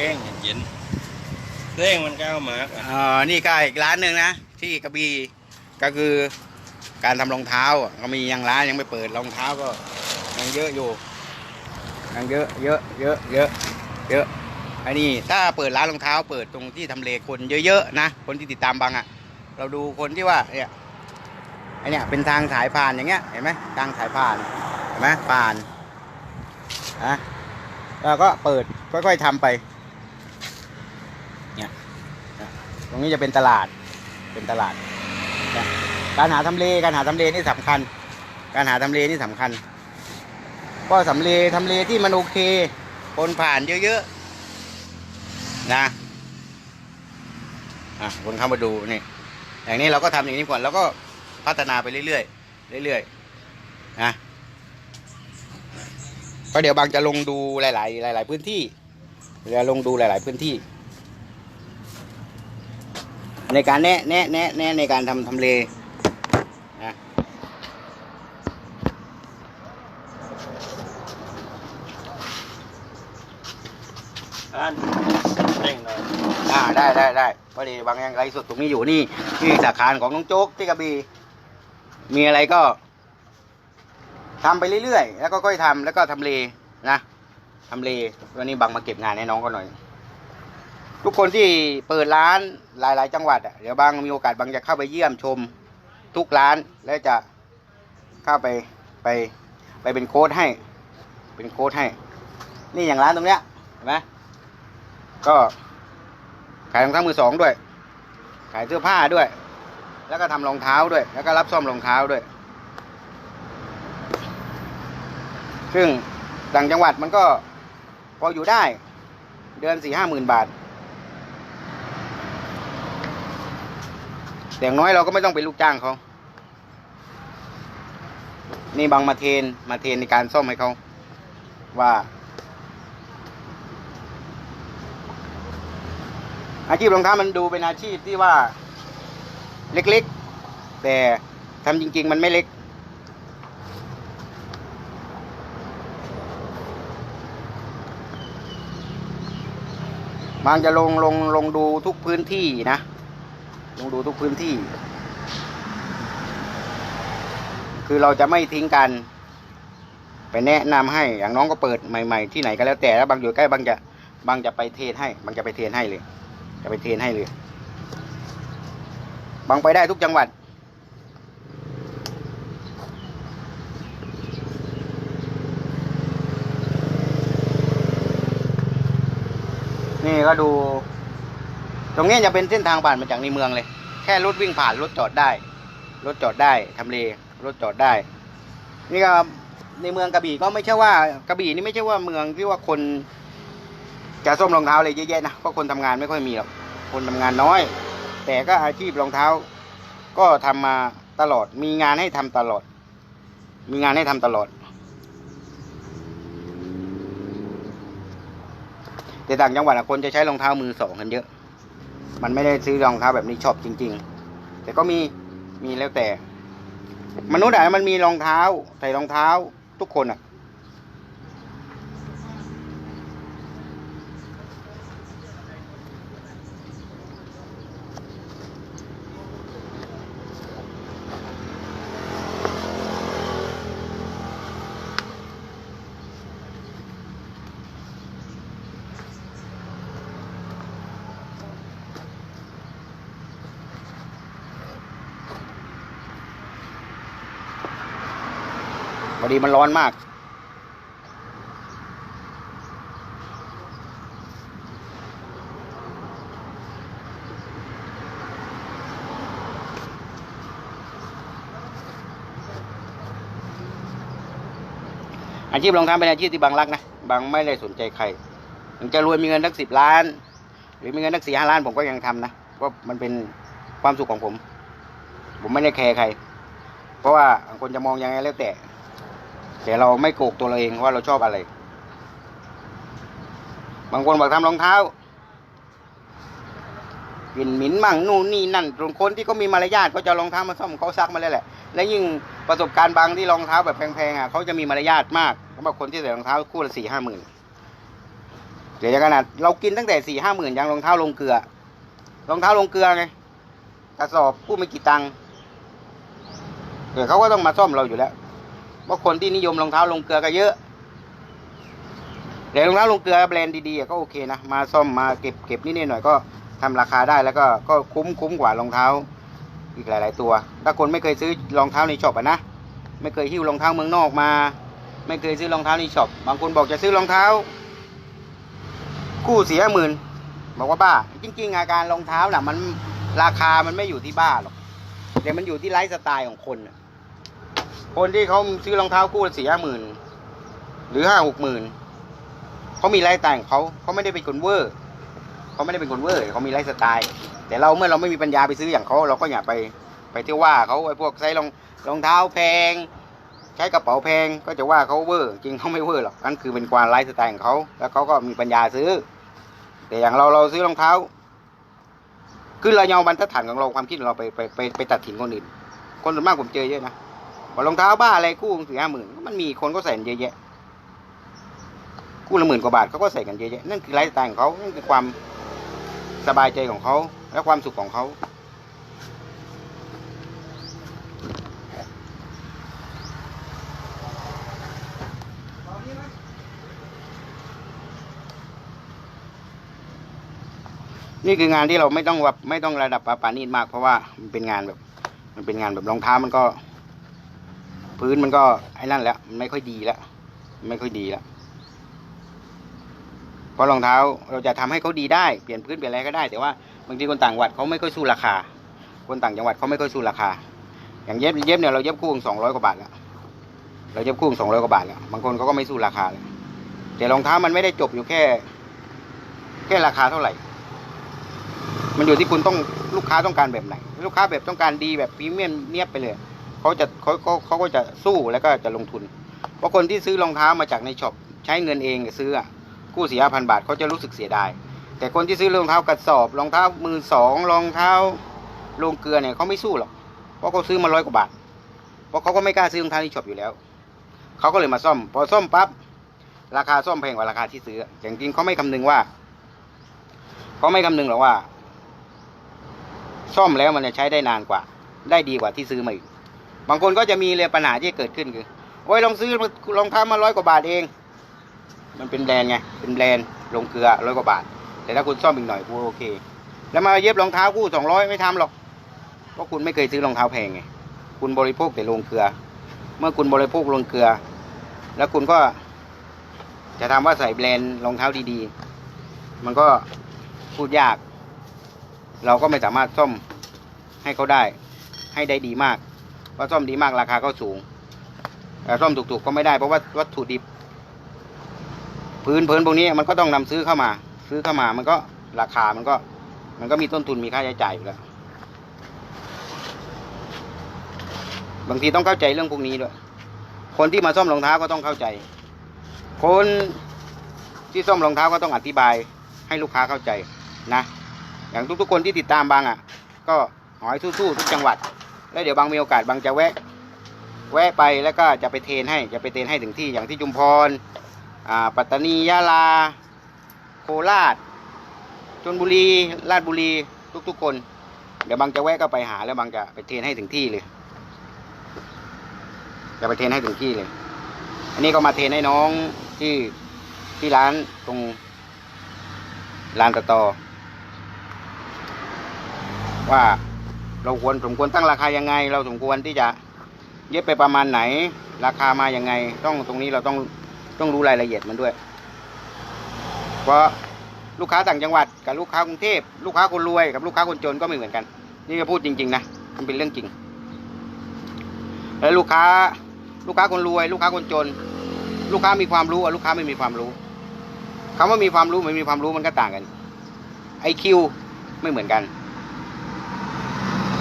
แกล้งเย็นเร่งมันก็เอามากอะอ่านี่ก็อีกร้านหนึ่งนะ ที่กระบี่ก็คือการทำรองเท้าอะก็มียังร้านยังไม่เปิดรองเท้าก็ยังเยอะอยู่ยังเยอะเยอะเยอะเยอะเยอะไอ้นี่ถ้าเปิดร้านรองเท้า เปิดตรงที่ทำเลคนเยอะๆนะคนที่ติดตามบังอะ เราดูคนที่ว่าเนี่ยไอเนี่ยเป็นทางสายผ่านอย่างเงี้ยเห็นไหมทางสายผ่านเห็นไหมผ่านนะแล้วก็เปิดค่อยๆทำไป ตรงนี้จะเป็นตลาด เป็นตลาดนะการหาทำเล การหาทำเลนี่สำคัญ การหาทำเลนี่สำคัญ ก็สำเลทำเลที่มันโอเค คนผ่านเยอะๆ นะอะคนเข้ามาดูนี่ อย่างนี้เราก็ทำอย่างนี้ก่อน แล้วก็พัฒนาไปเรื่อยๆ เรื่อยๆ นะก็เดี๋ยวบางจะลงดูหลาย ๆ หลาย ๆ พื้นที่เดี๋ยวลงดูหลาย ๆ พื้นที่ ในการแนะแนะแนะแนะในการทำทำเลนะอ่านเร่งหน่อยอ่าได้ได้ได้พอดีบางอย่างไรสุดตรงนี้อยู่นี่นี่สาขาของน้องโจ๊กที่กระบี่มีอะไรก็ทำไปเรื่อยๆ แล้วก็ค่อยทำแล้วก็ทำเลนะทำเลวันนี้บางมาเก็บงานให้น้องก็หน่อย ทุกคนที่เปิดร้านหลาย ๆ จังหวัดอะเดี๋ยวบางมีโอกาสบางจะเข้าไปเยี่ยมชมทุกร้านแล้วจะเข้าไปไปไปเป็นโค้ดให้ เป็นโค้ดให้ นี่อย่างร้านตรงเนี้ยเห็นไหมก็ขายรองเท้ามือสองด้วย ขายเสื้อผ้าด้วย แล้วก็ทำรองเท้าด้วย แล้วก็รับซ่อมรองเท้าด้วย ซึ่งต่างจังหวัดมันก็พออยู่ได้ เดือนสี่ห้าหมื่นบาท แต่ อย่างน้อยเราก็ไม่ต้องเป็นลูกจ้างเขา นี่บางมาเทนมาเทนในการซ่อมให้เขาว่า อาชีพรองเท้ามันดูเป็นอาชีพที่ว่า เล็กๆ แต่ทำจริง ๆ มันไม่เล็กบางจะลงลงลงดูทุกพื้นที่นะ ลงดูทุกพื้นที่ คือเราจะไม่ทิ้งกัน ไปแนะนำให้อย่างน้องก็เปิดใหม่ ๆ ที่ไหนก็แล้วแต่แล้วบางอยู่ใกล้บางจะบางจะไปเทนให้ บางจะไปเทนให้เลย จะไปเทนให้เลย บางไปได้ทุกจังหวัดนี่ก็ดู รงนี้จะเป็นเส้นทางผ่านมาจากในเมืองเลย แค่รถวิ่งผ่านรถจอดได้ รถจอดได้ทำเลรถจอดได้ นี่ก็ในเมืองกระบี่ก็ไม่ใช่ว่ากระบี่นี่ไม่ใช่ว่าเมืองที่ว่าคนจะส้มรองเท้าเลยเยอะแยะนะเพราะคนทำงานไม่ค่อยมีหรอกคนทำงานน้อย แต่ก็อาชีพรองเท้า ก็ทำมาตลอด มีงานให้ทำตลอด มีงานให้ทำตลอด แต่ต่างจังหวัดคนจะใช้รองเท้ามือสองกันเยอะ มันไม่ได้ซื้อรองเท้าแบบนี้ชอบจริง ๆ แต่ก็มีมีแล้วแต่ มนุษย์อะมันมีรองเท้า ใส่รองเท้าทุกคนอะ ดีมันร้อนมาก อาชีพรองเท้าเป็นอาชีพที่บางรักนะบางไม่ได้สนใจใครถึงจะรวยมีเงินสักสิบล้าน หรือมีเงินสักสี่ห้าล้านผมก็ยังทำนะเพราะมันเป็นความสุขของผม ผมไม่ได้แคร์ใคร เพราะว่าคนจะมองยังไงแล้วแต่ แต่เราไม่โกกตัวเราเองว่าเราชอบอะไร บางคนบอกทำรองเท้ากลิ่นหมิ่นมั่งนู่นนี่นั่นตรงคนที่เขามีมารยาทก็จะรองเท้ามาซ่อมเขาซักมาเลยแหละ และยิ่งประสบการณ์บางที่รองเท้าแบบแพงๆอะเขาจะมีมารยาทมากสำหรับคนที่ใส่รองเท้าคู่ละสี่ห้าหมื่นเดี๋ยวขนาดเรากินตั้งแต่สี่ห้าหมื่นยังรองเท้าลงเกลือ รองเท้าลงเกลือไงกระสอบพูดไม่กี่ตังค์เดี๋ยวเขาก็ต้องมาซ่อมเราอยู่แล้ว เพราะคนที่นิยมรองเท้าลงเกลือก็เยอะแต่รองเท้าลงเกลือแบรนด์ดีๆก็โอเคนะมาซ่อมมาเก็บเก็บนิดหน่อยก็ทำราคาได้แล้วก็ก็คุ้มคุ้มกว่ารองเท้าอีกหลาย ๆ ตัว ถ้าคนไม่เคยซื้อรองเท้าในช็อปอะนะไม่เคยหิ้วรองเท้าเมืองนอกมา ไม่เคยซื้อรองเท้าในช็อปบางคนบอกจะซื้อรองเท้า คู่เสียหมื่นบอกว่าบ้า จริง ๆ อาการรองเท้าน่ะมันราคามันไม่อยู่ที่บ้าหรอกแต่มันอยู่ที่ไลฟ์สไตล์ของคนน่ะ คนที่เขาซื้อรองเท้าคู่ละสี่ห้าหมื่นหรือห้าหกหมื่นเขามีไลฟ์สไตล์ของเขาเขาไม่ได้เป็นคนเวอร์เขาไม่ได้เป็นคนเวอร์เขามีไลฟ์สไตล์ แต่เราเมื่อเราไม่มีปัญญาไปซื้ออย่างเขาเราก็อย่าไปไปเที่ยวว่าเขาไอ้พวกใช้รองรองเท้าแพง ใช้กระเป๋าแพงก็จะว่าเขาเวอร์ จริงเขาไม่เวอร์หรอกนั่นคือเป็นความไลฟ์สไตล์ของเขาแล้วเขาก็มีปัญญาซื้อ แต่อย่างเราเราซื้อรองเท้าคือเราเอาบรรทัดฐานของเราความคิดของเราไปไปไปไปตัดถินคนอื่น คนส่วนมากผมเจอเยอะนะ ว่ารองเท้าบ้าอะไรคู่สี่ห้าหมื่นมันมีคนก็ใส่เยอะแยะ คู่ละหมื่นกว่าบาทเขาก็ใส่กันเยอะแยะนั่นคือไลฟ์สไตล์ของเขานั่นคือความสบายใจของเขาและความสุขของเขานี่คืองานที่เราไม่ต้องแบบไม่ต้องระดับปาปานีดมากเพราะว่ามันเป็นงานแบบ มันเป็นงานแบบรองเท้ามันก็ พื้นมันก็ไอ้นั่นแล้วมันไม่ค่อยดีแล้วไม่ค่อยดีแล้วเพราะรองเท้าเราจะทำให้เขาดีได้เปลี่ยนพื้นเปลี่ยนอะไรก็ได้ แต่ว่าบางทีคนต่างจังหวัดเขาไม่ค่อยสู้ราคา คนต่างจังหวัดเขาไม่ค่อยสู้ราคา อย่างเย็บเย็บเนี่ยเราเย็บคู่สองร้อยกว่าบาทแล้วเราเย็บคู่สองร้อยกว่าบาทแล้วบางคนเขาก็ไม่สู้ราคาเลยแต่รองเท้ามันไม่ได้จบอยู่แค่ แค่ราคาเท่าไหร่ มันอยู่ที่คุณต้องลูกค้าต้องการแบบไหน ลูกค้าแบบต้องการดีแบบพรีเมียมเนียบไปเลย เขาจะเขาเขาเขาก็จะสู้แล้วก็จะลงทุน เพราะคนที่ซื้อรองเท้ามาจากในช็อปใช้เงินเองซื้ออะกู้สี่ห้าพันบาทเขาจะรู้สึกเสียดายแต่คนที่ซื้อรองเท้ากระสอบรองเท้ามือสองรองเท้าลงเกลือเนี่ยเขาไม่สู้หรอกเพราะเขาซื้อมาร้อยกว่าบาท เพราะเขาก็ไม่กล้าซื้อรองเท้าที่ช็อปอยู่แล้วเขาก็เลยมาซ่อม พอซ่อมปั๊บราคาซ่อมแพงกว่าราคาที่ซื้อแต่างจริงเขาไม่คำนึงว่าเขาไม่คำนึงหรอกว่า ซ่อมแล้วมันจะใช้ได้นานกว่า ได้ดีกว่าที่ซื้อมาอีก บางคนก็จะมีเลยปัญหาที่เกิดขึ้นคือโอ้ยลองซื้อรองเท้ามาร้อยกว่าบาทเอง มันเป็นแบรนด์ไงเป็นแบรนด์ลงเกลือร้อยกว่าบาท แต่ถ้าคุณซ่อมอีกหน่อยกูโอเค แล้วมาเย็บรองเท้าคู่สองร้อยไม่ทำหรอกเพราะคุณไม่เคยซื้อรองเท้าแพงไงคุณบริโภคแต่ลงเกลือ เมื่อคุณบริโภคลงเกลือ แล้วคุณก็ จะทำว่าใส่แบรนด์รองเท้าดีๆ มันก็พูดยาก เราก็ไม่สามารถซ่อมให้เขาได้ ให้ได้ดีมาก เพราซ่อมดีมากราคาก็สูงแต่ซ่อมถูกๆก็ไม่ได้เพราะว่าวัตถุดิบพื้นพื้นพวกนี้มันก็ต้องนำซื้อเข้ามา ซื้อเข้ามามันก็ราคามันก็ มันก็มีต้นทุนมีค่าใช้จ่ายอยู่แล้วบางทีต้องเข้าใจเรื่องพวกนี้ด้วยคนที่มาซ่อมรองเท้าก็ต้องเข้าใจ คนที่ซ่อมรองเท้าก็ต้องอธิบายให้ลูกค้าเข้าใจนะ อย่างทุกๆคนที่ติดตามบางอะ ก็ขอให้สู้ๆทุกจังหวัด แล้วเดี๋ยวบางมีโอกาสบางจะแวะ แวะไปแล้วก็จะไปเทนให้จะไปเทนให้ถึงที่อย่างที่จุมพรอ่าปัตตานียะลา โคราชชลบุรีราชบุรีทุกๆคน เดี๋ยวบางจะแวะก็ไปหาแล้วบางจะไปเทนให้ถึงที่เลยจะไปเทนให้ถึงที่เลย อันนี้ก็มาเทนให้น้องที่ที่ร้านตรงร้านตะตอว่า เราควรสมควรตั้งราคายังไง เราสมควรที่จะเย็บไปประมาณไหน ราคามายังไง ต้องตรงนี้เราต้องต้องรู้รายละเอียดมันด้วย เพราะลูกค้าต่างจังหวัดกับลูกค้ากรุงเทพลูกค้าคนรวยกับลูกค้าคนจนก็ไม่เหมือนกัน นี่ก็พูดจริง ๆ นะมันเป็นเรื่องจริง แล้วลูกค้า ลูกค้าคนรวย ลูกค้าคนจน ลูกค้ามีความรู้กับลูกค้าไม่มีความรู้คำว่ามีความรู้ไม่มีความรู้มันก็ต่างกันไอคิวไม่เหมือนกัน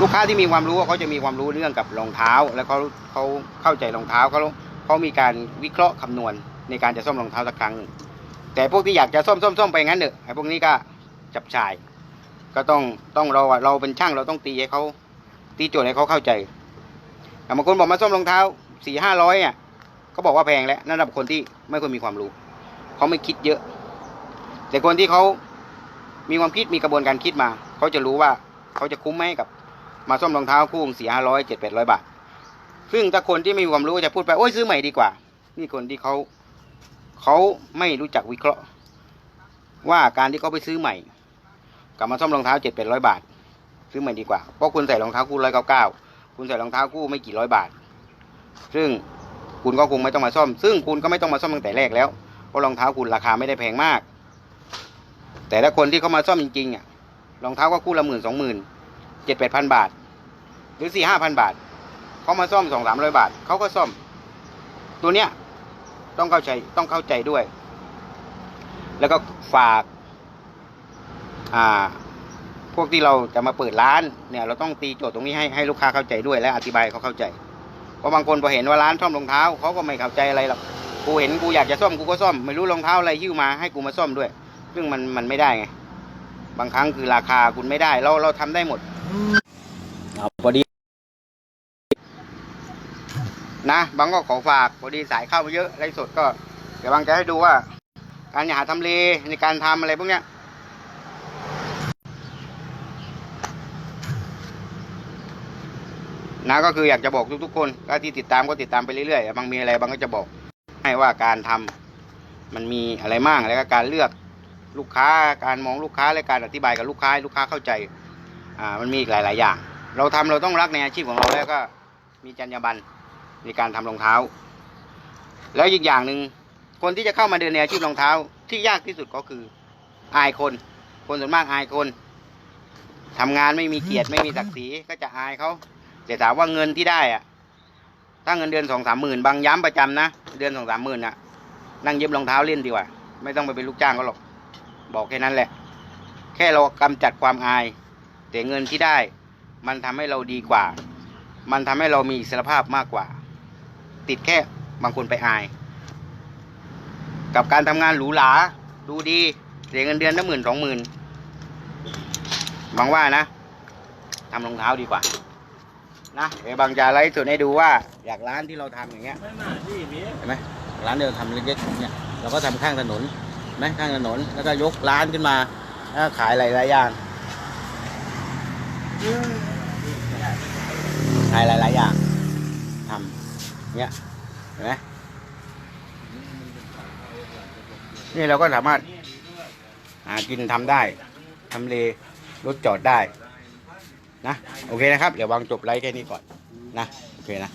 ลูกค้าที่มีความรู้เขาจะมีความรู้เรื่องกับรองเท้า แล้วเขาเขาเข้าใจรองเท้าเขาเขามีการวิเคราะห์คำนวณในการจะซ่อมรองเท้าสักครั้ง แต่พวกที่อยากจะซ่อมซ่อมซ่อมไปงั้นเนอะไอ้พวกนี้ก็จับชาย ก็ต้องต้องเราอะเราเป็นช่างเราต้องตีให้เขาตีโจทย์ให้เขาเข้าใจแต่บางคนบอกมาซ่อมรองเท้าสี่ห้าร้อยอะเขาบอกว่าแพงแล้วนั่นสำหรับคนที่ไม่ควรมีความรู้เขาไม่คิดเยอะ แต่คนที่เขามีความคิดมีกระบวนการคิดมาเขาจะรู้ว่าเขาจะคุ้มไหมกับ มาซ่อมรองเท้าคู่สี่ห้าร้อยเจ็ดแปดร้อยบาท ซึ่งถ้าคนที่ไม่มีความรู้จะพูดไปโอ้ยซื้อใหม่ดีกว่า นี่คนที่เขาเขาไม่รู้จักวิเคราะห์ ว่าการที่เขาไปซื้อใหม่ กลับมาซ่อมรองเท้าเจ็ดแปดร้อยบาท ซื้อใหม่ดีกว่า เพราะคุณใส่รองเท้าคู่ร้อยเก้าเก้าคุณใส่รองเท้าคู่ไม่กี่ร้อยบาท ซึ่งคุณก็คงไม่ต้องมาซ่อม ซึ่งคุณก็ไม่ต้องมาซ่อมตั้งแต่แรกแล้วเพราะรองเท้าคุณราคาไม่ได้แพงมาก แต่ถ้าคนที่เขามาซ่อมจริงๆอะรองเท้าก็คู่ละหมื่นสองหมื่น เจ็ดแปดพันบาท หรือสี่ห้าพันบาท เขามาซ่อมสองสามร้อยบาท เขาก็ซ่อม ตัวเนี้ยต้องเข้าใจต้องเข้าใจด้วย แล้วก็ฝาก อ่า พวกที่เราจะมาเปิดร้านเนี่ย เราต้องตีโจทย์ตรงนี้ให้ให้ลูกค้าเข้าใจด้วยและอธิบายเขาเข้าใจเพราะบางคนพอเห็นว่าร้านซ่อมรองเท้าเขาก็ไม่เข้าใจอะไรหรอกกูเห็นกูอยากจะซ่อมกูก็ซ่อม ไม่รู้รองเท้าอะไรหิ้วมาให้กูมาซ่อมด้วย ซึ่งมันมันไม่ได้ไงบางครั้งคือราคาคุณไม่ได้ เราเราทำได้หมด เอาพอดี นะบางก็ขอฝากพอดีสายเข้ามาเยอะไรสดก็ เดี๋ยวบางจะให้ดูว่า การหาทำเลในการทำอะไรพวกเนี้ยนะก็คืออยากจะบอกทุกๆคนก็ที่ติดตามก็ติดตามไปเรื่อยๆบางมีอะไรบางก็จะบอกให้ว่าการทำมันมีอะไรมั่งแล้วก็การเลือกลูกค้าการมองลูกค้าและการอธิบายกับลูกค้าให้ลูกค้าเข้าใจ อ่ามันมีอีกหลาย ๆ อย่าง เราทำเราต้องรักในอาชีพของเราแล้วก็มีจรรยาบรรณในการทำรองเท้า แล้วอีกอย่างหนึ่งคนที่จะเข้ามาเดินในอาชีพรองเท้า ที่ยากที่สุดก็คืออายคน คนส่วนมากอายคนทำงานไม่มีเกียรติไม่มีศักดิ์ศรีก็จะอายเขาแต่ถามว่าเงินที่ได้อะถ้าเงินเดือนสองสามหมื่นบางย้ำประจำนะเดือนสองสามหมื่นน่ะนั่งเย็บรองเท้าเล่นดีกว่า ไม่ต้องไปเป็นลูกจ้างเขาหรอก บอกแค่นั้นแหละ แค่เรากำจัดความอาย แต่เงินที่ได้ มันทำให้เราดีกว่า มันทำให้เรามีอิสรภาพมากกว่า ติดแค่บางคนไปอาย กับการทำงานหรูหราดูดีเสียเงินเดือนตั้งหมื่นสองหมื่นบางว่านะทำรองเท้าดีกว่า นะเดี๋ยวบางจะไลฟ์สดให้ดูว่า อยากร้านที่เราทำอย่างเงี้ยไม่มาที่มีเห็นไหมร้านที่เราทำเล็กๆเนี่ยเราก็ทำข้างถนนไหมข้างถนนแล้วก็ยกร้านขึ้นมาแล้วก็ขายหลายๆอย่าง ขายหลายๆอย่างทำเนี่ยเห็นไหมนี่เราก็สามารถหากินทำได้ทำเลรถจอดได้นะโอเคนะครับ เดี๋ยววางจบไลฟ์แค่นี้ก่อนนะโอเคนะ